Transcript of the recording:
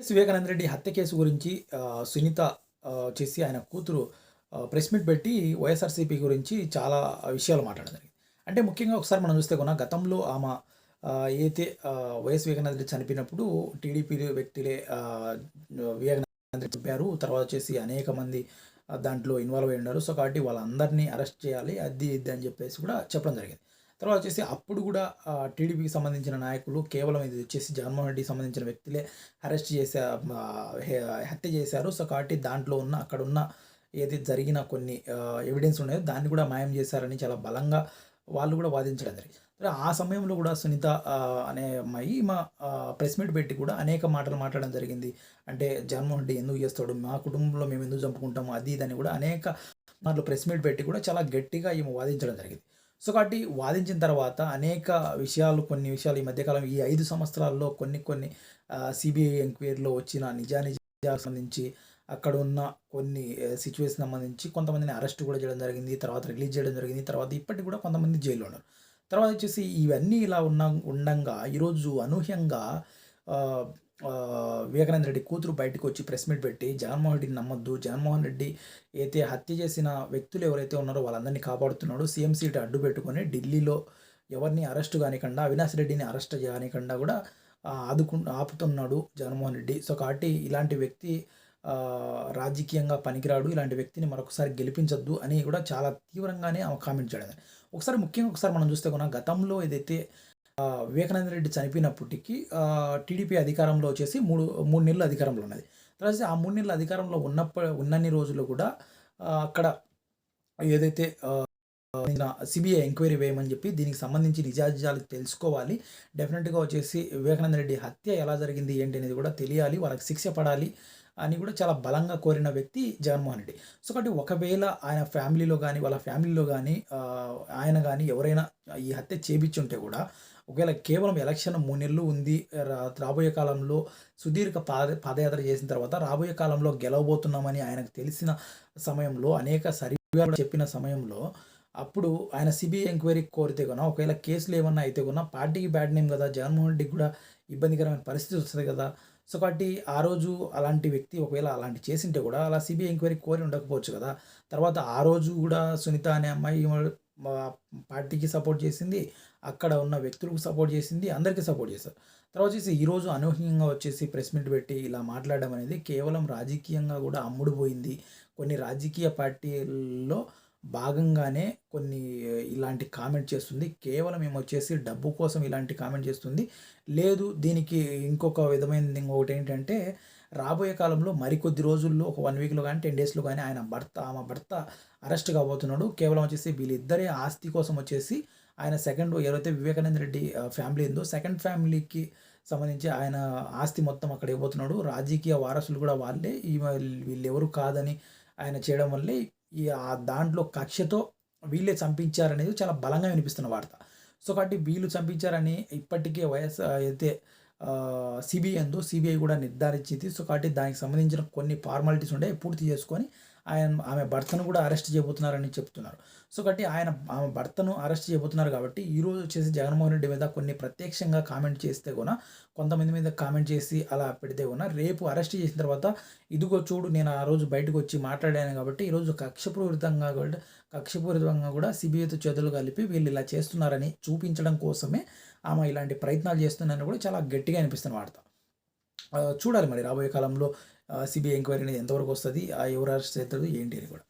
Yes Vivekananda Reddy హత్య case గురించి సునీత చేసి ఆయన కూతురు ప్రెస్ మీట్ పెట్టి వైఎస్ఆర్సీపీ గురించి చాలా విషయాలు మాట్లాడడం జరిగింది. అంటే ముఖ్యంగా ఒకసారి మనం చూస్తే కొన్న గతంలో ఆమె అయితే వైఎస్ వివేకానంద రెడ్డి చనిపోయినప్పుడు టీడీపీ వ్యక్తులే వివేకానంద రెడ్డి చంపారు. తర్వాత వచ్చేసి అనేక మంది దాంట్లో ఇన్వాల్వ్ అయి ఉన్నారు. సో కాబట్టి వాళ్ళందరినీ అరెస్ట్ చేయాలి అది ఇది అని చెప్పేసి కూడా చెప్పడం జరిగింది. తర్వాత వచ్చేసి అప్పుడు కూడా టీడీపీకి సంబంధించిన నాయకులు కేవలం ఇది వచ్చేసి జగన్మోహన్ రెడ్డికి సంబంధించిన వ్యక్తులే అరెస్ట్ చేసే హత్య చేశారు. సో కాబట్టి దాంట్లో ఉన్న అక్కడ ఉన్న ఏది జరిగిన కొన్ని ఎవిడెన్స్ ఉన్నాయో దాన్ని కూడా మాయం చేశారని చాలా బలంగా వాళ్ళు కూడా వాదించడం జరిగింది. ఆ సమయంలో కూడా సునీత అనే అమ్మాయి మా ప్రెస్ మీట్ పెట్టి కూడా అనేక మాటలు మాట్లాడడం జరిగింది. అంటే జగన్మోహన్ రెడ్డి ఎందుకు చేస్తాడు? మా కుటుంబంలో మేము ఎందుకు చంపుకుంటాము? అది ఇది అని కూడా అనేక మాటలు ప్రెస్ మీట్ పెట్టి కూడా చాలా గట్టిగా ఈమె వాదించడం జరిగింది. సో కాబట్టి వాదించిన తర్వాత అనేక విషయాలు కొన్ని విషయాలు ఈ మధ్యకాలం ఈ ఐదు సంవత్సరాల్లో కొన్ని కొన్ని సిబిఐ ఎంక్వైరీలో వచ్చిన నిజానిజాలకు సంబంధించి అక్కడ ఉన్న కొన్ని సిచ్యువేషన్ సంబంధించి కొంతమందిని అరెస్ట్ కూడా చేయడం జరిగింది తర్వాత రిలీజ్ చేయడం జరిగింది తర్వాత ఇప్పటికి కూడా కొంతమంది జైల్లో ఉన్నారు. తర్వాత వచ్చేసి ఇవన్నీ ఇలా ఉన్న ఉండంగా ఈరోజు అనూహ్యంగా వివేకానంద రెడ్డి కూతురు బయటకు వచ్చి ప్రెస్ మీట్ పెట్టి జగన్మోహన్ రెడ్డిని నమ్మొద్దు. జగన్మోహన్ రెడ్డి అయితే హత్య చేసిన వ్యక్తులు ఎవరైతే ఉన్నారో వాళ్ళందరినీ కాపాడుతున్నాడు. సీఎం సీట్ అడ్డు పెట్టుకొని ఢిల్లీలో ఎవరిని అరెస్ట్ కానికుండా అవినాష్ రెడ్డిని అరెస్ట్ కానికండా కూడా ఆదుకు ఆపుతున్నాడు జగన్మోహన్ రెడ్డి. సో కాబట్టి ఇలాంటి వ్యక్తి రాజకీయంగా పనికిరాడు. ఇలాంటి వ్యక్తిని మరొకసారి గెలిపించొద్దు అని కూడా చాలా తీవ్రంగానే ఆమె కామెంట్ చేయడం ఒకసారి ముఖ్యంగా ఒకసారి మనం చూస్తే కూడా గతంలో ఏదైతే వివేకానంద రెడ్డి చనిపోయినప్పటికీ టీడీపీ అధికారంలో వచ్చేసి మూడు మూడు నెలలు అధికారంలో ఉన్నది. తర్వాత ఆ మూడు నెలలు అధికారంలో ఉన్నప్ప ఉన్నన్ని రోజులు కూడా అక్కడ ఏదైతే సిబిఐ ఎంక్వైరీ వేయమని చెప్పి దీనికి సంబంధించి నిజాజాలు తెలుసుకోవాలి. డెఫినెట్గా వచ్చేసి వివేకానంద రెడ్డి హత్య ఎలా జరిగింది ఏంటి అనేది కూడా తెలియాలి. వాళ్ళకి శిక్ష పడాలి అని కూడా చాలా బలంగా కోరిన వ్యక్తి జగన్మోహన్ రెడ్డి. సో కాబట్టి ఒకవేళ ఆయన ఫ్యామిలీలో కానీ వాళ్ళ ఫ్యామిలీలో కానీ ఆయన కానీ ఎవరైనా ఈ హత్య చేపించుంటే కూడా ఒకవేళ కేవలం ఎలక్షన్ మూడు నెలలు ఉంది రాబోయే కాలంలో సుదీర్ఘ పాద పాదయాత్ర చేసిన తర్వాత రాబోయే కాలంలో గెలవబోతున్నామని ఆయనకు తెలిసిన సమయంలో అనేక సరిగా చెప్పిన సమయంలో అప్పుడు ఆయన సిబిఐ ఎంక్వైరీ కోరితే కొన ఒకవేళ కేసులు ఏమన్నా అయితే కొన్నా పార్టీకి బ్యాడ్ నేమ్ కదా జగన్మోహన్ రెడ్డికి కూడా ఇబ్బందికరమైన పరిస్థితి వస్తుంది కదా. సో కాబట్టి ఆ రోజు అలాంటి వ్యక్తి ఒకవేళ అలాంటి చేసింటే కూడా అలా సిబిఐ ఎంక్వైరీ కోరి ఉండకపోవచ్చు కదా. తర్వాత ఆ రోజు కూడా సునీత అనే అమ్మాయి పార్టీకి సపోర్ట్ చేసింది అక్కడ ఉన్న వ్యక్తులకు సపోర్ట్ చేసింది అందరికీ సపోర్ట్ చేశారు. తర్వాత వచ్చేసి ఈరోజు అనూహ్యంగా వచ్చేసి ప్రెస్ మీట్ పెట్టి ఇలా మాట్లాడడం అనేది కేవలం రాజకీయంగా కూడా అమ్ముడుపోయింది. కొన్ని రాజకీయ పార్టీల్లో భాగంగానే కొన్ని ఇలాంటి కామెంట్ చేస్తుంది. కేవలం మేము వచ్చేసి డబ్బు కోసం ఇలాంటి కామెంట్ చేస్తుంది. లేదు దీనికి ఇంకొక విధమైనది ఇంకొకటి ఏంటంటే రాబోయే కాలంలో మరికొద్ది రోజుల్లో ఒక వన్ వీక్లో కానీ టెన్ డేస్లో కానీ ఆయన భర్త ఆమె భర్త అరెస్ట్ కాబోతున్నాడు. కేవలం వచ్చేసి వీళ్ళిద్దరే ఆస్తి కోసం వచ్చేసి ఆయన సెకండ్ ఎవరైతే వివేకానంద రెడ్డి ఫ్యామిలీ ఉందో సెకండ్ ఫ్యామిలీకి సంబంధించి ఆయన ఆస్తి మొత్తం అక్కడ ఇవ్వబోతున్నాడు రాజకీయ వారసులు కూడా వాళ్ళే. ఈ వీళ్ళు ఎవరు కాదని ఆయన చేయడం వల్లే ఈ దాంట్లో కక్షతో వీళ్ళే చంపించారనేది చాలా బలంగా వినిపిస్తున్న వార్త. సో కాబట్టి వీళ్ళు చంపించారని ఇప్పటికే వైఎస్ అయితే సిబిఐ ఉందో సిబిఐ కూడా నిర్ధారించింది. సో కాబట్టి దానికి సంబంధించిన కొన్ని ఫార్మాలిటీస్ ఉండే పూర్తి చేసుకొని ఆయన ఆమె భర్తను కూడా అరెస్ట్ చేయబోతున్నారని చెప్తున్నారు. సో కాబట్టి ఆయన ఆమె భర్తను అరెస్ట్ చేయబోతున్నారు కాబట్టి ఈరోజు వచ్చేసి జగన్మోహన్ రెడ్డి మీద కొన్ని ప్రత్యక్షంగా కామెంట్ చేస్తే కూడా కొంతమంది మీద కామెంట్ చేసి అలా పెడితే కూడా రేపు అరెస్ట్ చేసిన తర్వాత ఇదిగో చూడు నేను ఆ రోజు బయటకు వచ్చి మాట్లాడాను కాబట్టి ఈరోజు కక్షపూరితంగా కూడా కక్షపూరితంగా కూడా సిబిఐతో చేతులు కలిపి వీళ్ళు ఇలా చేస్తున్నారని చూపించడం కోసమే ఆమె ఇలాంటి ప్రయత్నాలు చేస్తున్నారని కూడా చాలా గట్టిగా అనిపిస్తున్న వార్త. చూడాలి మరి రాబోయే కాలంలో సిబిఐ ఎంక్వైరీ అనేది ఎంతవరకు వస్తుంది ఆ ఎవరు అరెస్ట్ అవుతుంది ఏంటి అని కూడా.